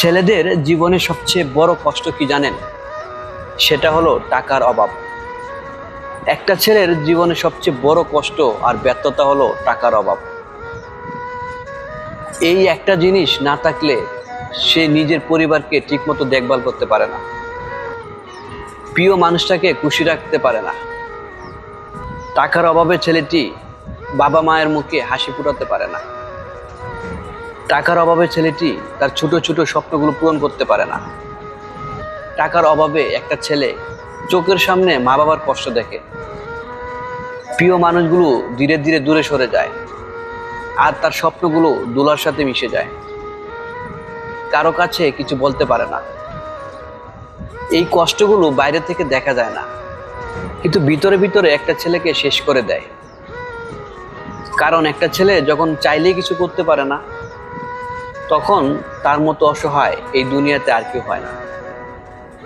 ছেলেদের জীবনে সবচেয়ে বড় কষ্ট কি জানেন? সেটা হলো টাকার অভাব। একটা ছেলের জীবনে সবচেয়ে বড় কষ্ট আর ব্যর্থতা হলো টাকার অভাব। এই একটা জিনিস না থাকলে সে নিজের পরিবারকে ঠিকমতো দেখভাল করতে পারে না। প্রিয় মানুষটাকে খুশি রাখতে পারে না। টাকার অভাবে ছেলেটি বাবা মায়ের মুখে হাসি ফুটাতে পারে না। টাকার অভাবে ছেলেটি তার ছোট ছোট স্বপ্নগুলো পূরণ করতে পারে না। টাকার অভাবে একটা ছেলে চোখের সামনে মা বাবার কষ্ট দেখে। প্রিয় মানুষগুলো ধীরে ধীরে দূরে সরে যায় আর তার স্বপ্নগুলো দোলার সাথে মিশে যায়। কারও কাছে কিছু বলতে পারে না। এই কষ্টগুলো বাইরে থেকে দেখা যায় না। কিন্তু ভিতরে ভিতরে একটা ছেলেকে শেষ করে দেয়। কারণ একটা ছেলে যখন চাইলেই কিছু করতে পারে না তখন তার মতো অসহায় এই দুনিয়াতে আর কেউ হয় না।